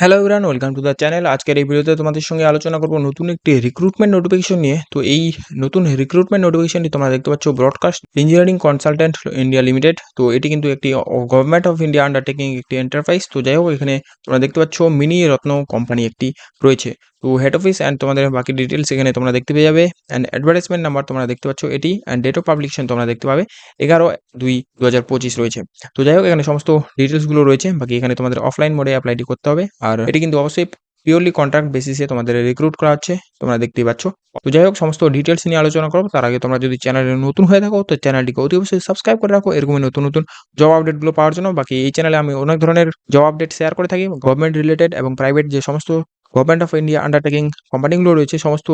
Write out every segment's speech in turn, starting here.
Hello ইউরান welcome to the channel আজকের এই ভিডিওতে তোমাদের সঙ্গে আলোচনা করব নতুন একটি রিক্রুটমেন্ট নোটিফিকেশন নিয়ে। তো এই নতুন রিক্রুটমেন্ট নোটিফিকেশনটি তোমরা দেখতে পাচ্ছ broadcast engineering consultant India limited তো এটি কিন্তু একটি গভর্নমেন্ট অফ ইন্ডিয়া আন্ডারটেকিং একটি এন্টারপ্রাইজ তো যাই হোক, এখানে তোমরা দেখতে পাচ্ছ মিনি রত্ন কোম্পানি একটি রয়েছে। তো হেড অফিস অ্যান্ড তোমাদের বাকি ডিটেলস এখানে তোমরা দেখতে পেয়ে যাবে। অ্যান্ড অ্যাডভার্টাইজমেন্ট নাম্বার তোমরা দেখতে পাচ্ছ এটি। অ্যান্ড ডেট অফ পাবলিকেশন তোমরা দেখতে পাবে। এগারো দুই দু হাজার পঁচিশ রয়েছে। তো যাই হোক, এখানে সমস্ত ডিটেলসগুলো রয়েছে। বাকি এখানে তোমাদের অফলাইন মোডে অ্যাপ্লাইটি করতে হবে। আর এটি কিন্তু অবশ্যই পিওরলি কন্ট্রাক্ট বেসিসে তোমাদের রিক্রুট করা হচ্ছে। তোমরা দেখতেই পাচ্ছ। তো যাই হোক, সমস্ত ডিটেলস নিয়ে আলোচনা করো তার আগে তোমরা যদি চ্যানেলে নতুন হয়ে থাকো, তো চ্যানেলটিকে অতি অবশ্যই সাবস্ক্রাইব করে রাখো। এরকমই নতুন নতুন জব আপডেটগুলো পাওয়ার জন্য। বাকি এই চ্যানেলে আমি অনেক ধরনের জব আপডেট শেয়ার করে থাকি। গভর্নমেন্ট রিলেটেড এবং প্রাইভেট যে সমস্ত গভর্নমেন্ট অফ ইন্ডিয়া আন্ডারটেকিং কোম্পানিগুলো রয়েছে, সমস্ত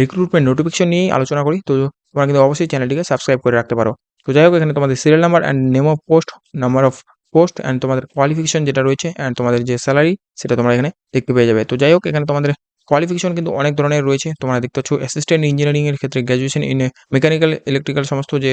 রিক্রুটমেন্ট নোটিফিকেশন নিয়েই আলোচনা করি। তো তোমরা কিন্তু অবশ্যই চ্যানেলটিকে সাবস্ক্রাইব করে রাখতে পারো। তো যাই হোক, এখানে তোমাদের serial number and name of post number of post and তোমাদের কোয়ালিফিকেশন যেটা রয়েছে অ্যান্ড তোমাদের যে স্যালারি সেটা তোমরা এখানে দেখতে পেয়ে যাবে। তো যাই হোক, এখানে তোমাদের কোয়ালিফিকেশন কিন্তু অনেক ধরনের রয়েছে। তোমরা দেখতে পাচ্ছ অ্যাসিস্ট্যান্ট ইঞ্জিনিয়ারিং এর ক্ষেত্রে গ্র্যাজুয়েশন ইন মেকানিক্যাল ইলেকট্রিক্যাল সমস্ত যে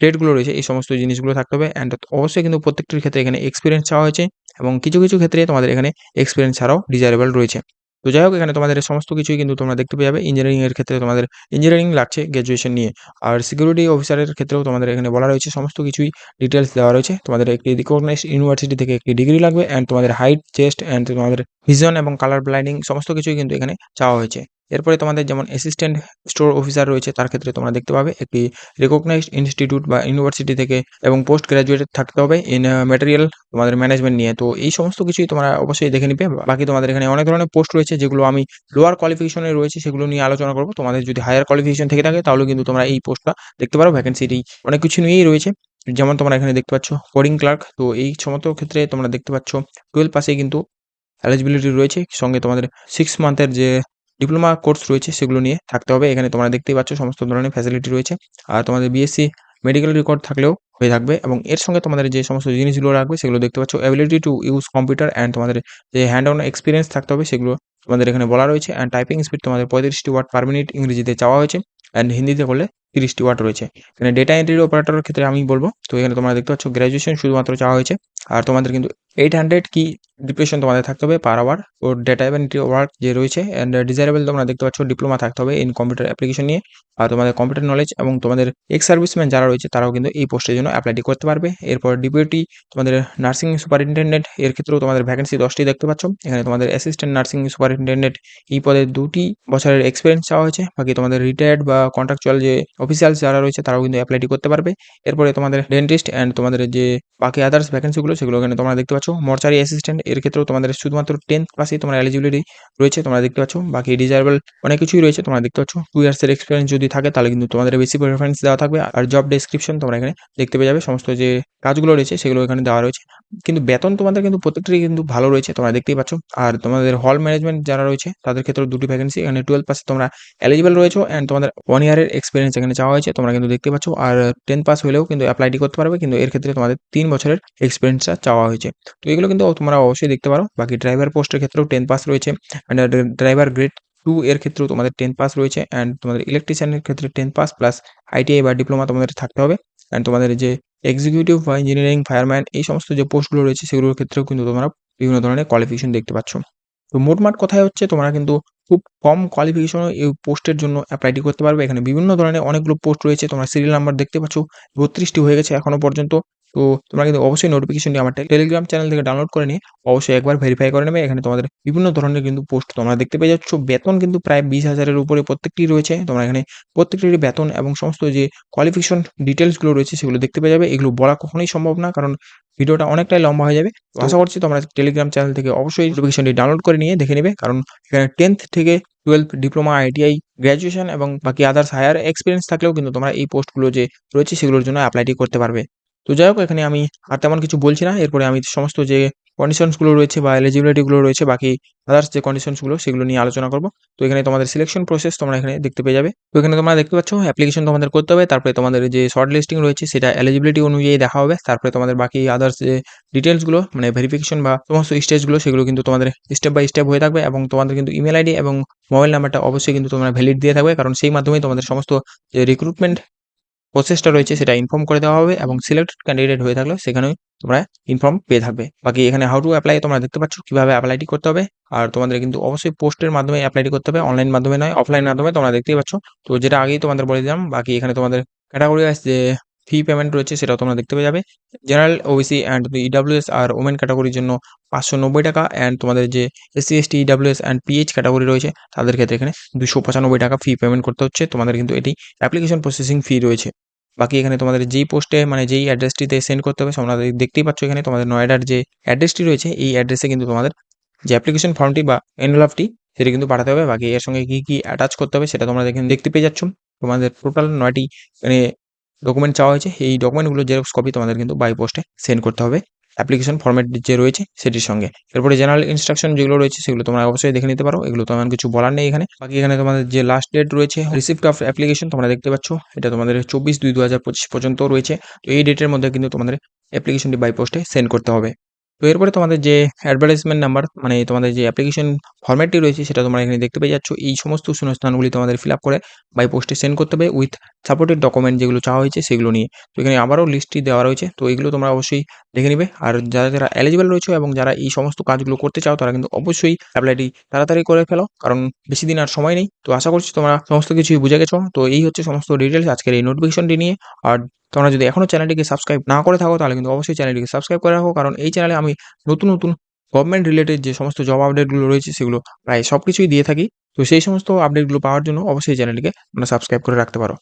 ট্রেডগুলো রয়েছে, এই সমস্ত জিনিসগুলো থাকতে হবে। অ্যান্ড অবশ্যই কিন্তু প্রত্যেকটির ক্ষেত্রে এখানে এক্সপিরিয়েন্স চাওয়া হয়েছে। এবং কিছু কিছু ক্ষেত্রে তোমাদের এখানে এক্সপিরিয়েন্স ছাড়াও ডিজারেবল রয়েছে। তো যাই হোক, এখানে তোমাদের সমস্ত কিছুই কিন্তু তোমরা দেখতে পেয়ে যাবে। ইঞ্জিনিয়ারিং এর ক্ষেত্রে তোমাদের ইঞ্জিনিয়ারিং লাগছে গ্র্যাজুয়েশন নিয়ে। আর সিকিউরিটি অফিসারের ক্ষেত্রেও তোমাদের এখানে বলা রয়েছে, সমস্ত কিছুই ডিটেলস দেওয়া রয়েছে। তোমাদের একটি রিকগনাইজ ইউনিভার্সিটি থেকে একটি ডিগ্রি লাগবে অ্যান্ড তোমাদের হাইট চেস্ট অ্যান্ড তোমাদের ভিজন এবং কালার ব্লাইন্ডিং সমস্ত কিছুই কিন্তু এখানে চাওয়া হয়েছে। এরপরে তোমাদের যেমন অ্যাসিস্ট্যান্ট স্টোর অফিসার রয়েছে, তার ক্ষেত্রে তোমরা দেখতে পাবে একটি রেকগনাইজড ইনস্টিটিউট বা ইউনিভার্সিটি থেকে এবং পোস্ট গ্রাজুয়েট থাকতে হবে ইন ম্যাটেরিয়াল তোমাদের ম্যানেজমেন্ট নিয়ে। তো এই সমস্ত কিছুই তোমরা অবশ্যই দেখে নিবে। বাকি তোমাদের এখানে অনেক ধরনের পোস্ট রয়েছে যেগুলো আমি লোয়ার কোয়ালিফিকেশনে রয়েছে, সেগুলো নিয়ে আলোচনা করব। তোমাদের যদি হায়ার কোয়ালিফিকেশন থেকে থাকে তাহলে কিন্তু তোমরা এই পোস্টটা দেখতে পারো। ভ্যাকেন্সিটি অনেক কিছু নিয়েই রয়েছে। যেমন তোমরা এখানে দেখতে পাচ্ছ কোডিং ক্লার্ক তো এই সমস্ত ক্ষেত্রে তোমরা দেখতে পাচ্ছ টুয়েলভ পাসে কিন্তু এলিজিবিলিটি রয়েছে। সঙ্গে তোমাদের সিক্স মান্থের যে ডিপ্লোমা কোর্স রয়েছে সেগুলো নিয়ে থাকতে হবে। এখানে তোমরা দেখতেই পাচ্ছ সমস্ত ধরনের ফ্যাসিলিটি রয়েছে। আর তোমাদের বিএসসি মেডিকেল রেকর্ড থাকলেও হয়ে থাকবে এবং এর সঙ্গে তোমাদের যে সমস্ত জিনিসগুলো রাখবে সেগুলো দেখতে পাচ্ছ। Ability to use computer and তোমাদের যে হ্যান্ড অন এক্সপিরিয়েন্স থাকতে হবে সেগুলো তোমাদের এখানে বলা রয়েছে। অ্যান্ড টাইপিং স্পিড তোমাদের পঁয়ত্রিশটি ওয়াট পার মিনিট ইংরেজিতে চাওয়া হয়েছে অ্যান্ড হিন্দিতে করলে তিরিশটি ওয়ার্ড রয়েছে। এখানে ডেটা এন্ট্রি অপারেটরের ক্ষেত্রে আমি বলব। তো এখানে তোমরা দেখতে পাচ্ছ গ্র্যাজুয়েশন শুধুমাত্র চাওয়া হয়েছে। আর তোমাদের কিন্তু এইট হান্ড্রেড কি ডিপ্রেশন তোমাদের থাকতে হবে পার আওয়ার ও ডেটা এন্ট্রি ওয়ার্ক যে রয়েছে অ্যান্ড ডিজারেবল তোমরা দেখতে পাচ্ছ ডিপ্লোমা থাকতে হবে ইন কম্পিউটার অ্যাপ্লিকেশন নিয়ে। আর তোমাদের কম্পিউটার নলেজ এবং তোমাদের এক্স সার্ভিসম্যান যারা রয়েছে, তারাও কিন্তু এই পোস্টের জন্য অ্যাপ্লাইটি করতে পারবে। এরপর ডিপিউটি তোমাদের নার্সিং সুপারিনটেন্ডেন্ট এর ক্ষেত্রেও তোমাদের ভ্যাকেন্সি দশটি দেখতে পাচ্ছ। এখানে তোমাদের অ্যাসিস্ট্যান্ট নার্সিং সুপারিনটেন্ডেন্ট এই পদে দুটি বছরের এক্সপিরিয়েন্স চাওয়া হয়েছে। বাকি তোমাদের রিটায়ার্ড বা কন্ট্রাকচুয়াল যে অফিসিয়ালস যারা রয়েছে, তারাও কিন্তু অ্যাপ্লাইটি করতে পারবে। এরপরে তোমাদের ডেন্টিস্ট অ্যান্ড তোমাদের যে বাকি আদার্স ভ্যাকেন্সিগুলো সেগুলো এখানে তোমরা দেখতে পাচ্ছ। মর্চারি অ্যাসিস্ট্যান্ট এর ক্ষেত্রেও তোমাদের শুধুমাত্র টেন্থ পাসেই তোমার এলিজিবিলিটি রয়েছে, তোমরা দেখতে পাচ্ছ। বাকি ডিজারেবল অনেক কিছুই রয়েছে, তোমরা দেখতে পাচ্ছ। টু ইয়ার্সের এক্সপিরিয়েন্স যদি থাকে, তাহলে কিন্তু তোমাদের বেশি প্রেফারেন্স দেওয়া থাকবে। আর জব ডেসক্রিপশন তোমরা এখানে দেখতে পেয়ে যাবে। সমস্ত যে কাজগুলো রয়েছে, সেগুলো এখানে দেওয়া রয়েছে। কিন্তু বেতন তোমাদের কিন্তু প্রত্যেকটাই কিন্তু ভালো রয়েছে, তোমরা দেখতেই পাচ্ছ। আর তোমাদের হল ম্যানেজমেন্ট যারা রয়েছে, তাদের ক্ষেত্রেও দুটি ভ্যাকেন্সি এখানে টুয়েলভ পাসে তোমরা এলিজিবল রয়েছে অ্যান্ড তোমাদের ওয়ান ইয়ারের এক্সপিরিয়েন্স এখানে চাওয়া হয়েছে, তোমরা কিন্তু দেখতে পাচ্ছ। আর টেন পাস হলেও কিন্তু অ্যাপ্লাইটি করতে পারবে। কিন্তু এর ক্ষেত্রে তোমাদের তিন বছরের এক্সপিরিয়েন্সটা চাওয়া হয়েছে। তো এগুলো কিন্তু তোমরা অবশ্যই দেখতে পারো। বাকি ড্রাইভার পোস্টের ক্ষেত্রেও টেন পাস রয়েছে। অ্যান্ড ড্রাইভার গ্রেড টু এর ক্ষেত্রেও তোমাদের টেন পাস রয়েছে। অ্যান্ড তোমাদের ইলেকট্রিশিয়ানের ক্ষেত্রে টেন পাস প্লাস আইটিআই বা ডিপ্লোমা তোমাদের থাকতে হবে। অ্যান্ড তোমাদের যে এক্সিকিউটিভ বা ইঞ্জিনিয়ারিং ফায়ারম্যান এই সমস্ত যে পোস্টগুলো রয়েছে, সেগুলোর ক্ষেত্রেও কিন্তু তোমরা বিভিন্ন ধরনের কোয়ালিফিকেশন দেখতে পাচ্ছ। তো মোটমাট কথায় হচ্ছে, তোমরা কিন্তু খুব কম কোয়ালিফিকেশনও এই পোস্টের জন্য অ্যাপ্লাইটি করতে পারবে। এখানে বিভিন্ন ধরনের অনেকগুলো পোস্ট রয়েছে। তোমরা সিরিয়াল নাম্বার দেখতে পাচ্ছ। বত্রিশটি হয়ে গেছে এখনও পর্যন্ত। তো তোমরা কিন্তু অবশ্যই নোটিফিকেশনটি আমার টেলিগ্রাম চ্যানেল থেকে ডাউনলোড করে নিয়ে অবশ্যই একবার ভেরিফাই করে নেবে। এখানে তোমাদের বিভিন্ন ধরনের কিন্তু পোস্ট তোমরা দেখতে পেয়ে যাচ্ছ। বেতন কিন্তু প্রায় বিশ হাজারের উপরে প্রত্যেকটি রয়েছে। তোমরা এখানে প্রত্যেকটির বেতন এবং সমস্ত যে কোয়ালিফিকেশন ডিটেলসগুলো রয়েছে সেগুলো দেখতে পেয়ে যাবে। এগুলো বলা কখনোই সম্ভব না, কারণ ভিডিওটা অনেকটাই লম্বা হয়ে যাবে। আশা করছি তোমরা টেলিগ্রাম চ্যানেল থেকে অবশ্যই নোটিফিকেশনটি ডাউনলোড করে নিয়ে দেখে নেবে। কারণ এখানে টেন্থ থেকে টুয়েলভ ডিপ্লোমা আইটিআই গ্র্যাজুয়েশন এবং বাকি আদার্স হায়ার এক্সপিরিয়েন্স থাকলেও কিন্তু তোমরা এই পোস্টগুলো যে রয়েছে সেগুলোর জন্য অ্যাপ্লাইটি করতে পারবে। তো যাই হোক, এখানে আমি আর তেমন কিছু বলছি না। এরপরে আমি সমস্ত যে কন্ডিশনসগুলো রয়েছে বা এলিজিবিলিটিগুলো রয়েছে, বাকি আদার্স যে কন্ডিশনসগুলো সেগুলো নিয়ে আলোচনা করব। তো এখানে তোমাদের সিলেকশন প্রসেস তোমরা এখানে দেখতে পেয়ে যাবে। তো এখানে তোমরা দেখতে পাচ্ছ অ্যাপ্লিকেশন তোমাদের করতে হবে। তারপরে তোমাদের যে শর্ট লিস্টিং রয়েছে, সেটা এলিজিবিলিটি অনুযায়ী দেখা হবে। তারপরে তোমাদের বাকি আদার্স যে ডিটেলসগুলো মানে ভেরিফিকেশন বা সমস্ত স্টেজগুলো সেগুলো কিন্তু তোমাদের স্টেপ বাই স্টেপ হয়ে থাকবে এবং তোমাদের কিন্তু ইমেল আইডি এবং মোবাইল নাম্বারটা অবশ্যই কিন্তু তোমরা ভ্যালিড দিয়ে থাকবে। কারণ সেই মাধ্যমেই তোমাদের সমস্ত যে রিক্রুটমেন্ট প্রসেসটা রয়েছে, সেটা ইনফর্ম করে দেওয়া হবে এবং সিলেক্টেড ক্যান্ডিডেট হয়ে থাকলে সেখানেও তোমরা ইনফর্ম পেয়ে থাকবে। বাকি এখানে হাউ টু অ্যাপ্লাই তোমরা দেখতে পাচ্ছ, কীভাবে অ্যাপ্লাইটি করতে হবে। আর তোমাদের কিন্তু অবশ্যই পোস্টের মাধ্যমে অ্যাপ্লাইটি করতে হবে অনলাইন মাধ্যমে নয় অফলাইন মাধ্যমে তোমরা দেখতেই পাচ্ছ। তো যেটা আগেই তোমাদের বলে দিলাম, বাকি এখানে তোমাদের ক্যাটাগরি যে ফি পেমেন্ট রয়েছে, সেটাও তোমরা দেখতে পেয়ে যাবে। জেনারেল ওবিসি অ্যান্ড ইডাব্লিউএস আর ওমেন ক্যাটাগরির জন্য পাঁচশো নব্বই টাকা অ্যান্ড তোমাদের যে SC ST EWS and PH category রয়েছে, তাদের ক্ষেত্রে এখানে দুশো পঁচানব্বই টাকা ফি পেমেন্ট করতে হচ্ছে। তোমাদের কিন্তু এটি অ্যাপ্লিকেশন প্রসেসিং ফি রয়েছে। বাকি এখানে তোমাদের যেই পোস্টে মানে যেই অ্যাড্রেসটিতে সেন্ড করতে হবে, তোমরা দেখতেই পাচ্ছ এখানে তোমাদের নয়ডার যে অ্যাড্রেসটি রয়েছে, এই অ্যাড্রেসে কিন্তু তোমাদের যে অ্যাপ্লিকেশন ফর্মটি বা এনভেলপটি সেটি কিন্তু পাঠাতে হবে। বাকি এর সঙ্গে কী কী অ্যাটাচ করতে হবে, সেটা তোমরা দেখতে পেয়ে যাচ্ছ। তোমাদের টোটাল নয়টি মানে ডকুমেন্ট চাওয়া হয়েছে, এই ডকুমেন্টগুলো জেরক্স কপি তোমাদের কিন্তু বাই পোস্টে সেন্ড করতে হবে। অ্যাপ্লিকেশন ফর্মেট যে রয়েছে সেটির সঙ্গে। এরপরে জেনারেল ইনস্ট্রাকশন যেগুলো রয়েছে সেগুলো তোমরা অবশ্যই দেখে নিতে পারো, এগুলো তোমার কিছু বলার নেই এখানে। বাকি এখানে তোমাদের যে লাস্ট ডেট রয়েছে রিসিপ্ট অফ অ্যাপ্লিকেশন তোমরা দেখতে পাচ্ছ, এটা তোমাদের চব্বিশ দুই দু পর্যন্ত রয়েছে। তো এই ডেটের মধ্যে কিন্তু তোমাদের অ্যাপ্লিকেশনটি বাই পোস্টে সেন্ড করতে হবে। তো এরপরে তোমাদের যে অ্যাডভার্টাইজমেন্ট নাম্বার মানে তোমাদের যে অ্যাপ্লিকেশন ফর্ম্যাটটি রয়েছে, সেটা তোমরা এখানে দেখতে পেয়ে যাচ্ছ। এই সমস্ত শূন্যস্থানগুলি তোমাদের ফিল আপ করে বাই পোস্টে সেন্ড করতে হবে উইথ সাপোর্টেড ডকুমেন্ট যেগুলো চাওয়া হয়েছে, সেগুলো নিয়ে। তো এখানে আবারও লিস্টটি দেওয়া রয়েছে। তো এগুলো তোমরা অবশ্যই দেখে নিবে। আর যারা যারা এলিজিবল রয়েছে এবং যারা এই সমস্ত কাজগুলো করতে চাও, তারা কিন্তু অবশ্যই অ্যাপ্লাইটি তাড়াতাড়ি করে ফেলো। কারণ বেশি দিন আর সময় নেই। তো আশা করছি তোমরা সমস্ত কিছুই বুঝে গেছো। তো এই হচ্ছে সমস্ত ডিটেলস আজকের এই নোটিফিকেশনটি নিয়ে। আর তোমরা যদি এখনও চ্যানেলটিকে সাবস্ক্রাইব না করে থাকো, তাহলে কিন্তু অবশ্যই চ্যানেলটিকে সাবস্ক্রাইব করে রাখো। কারণ এই চ্যানেলে আমি নতুন নতুন গভর্নমেন্ট রিলেটেড যে সমস্ত জব আপডেটগুলো রয়েছে, সেগুলো প্রায় সব কিছুই দিয়ে থাকি। তো সেই সমস্ত আপডেটগুলো পাওয়ার জন্য অবশ্যই চ্যানেলটিকে তোমরা সাবস্ক্রাইব করে রাখতে পারো।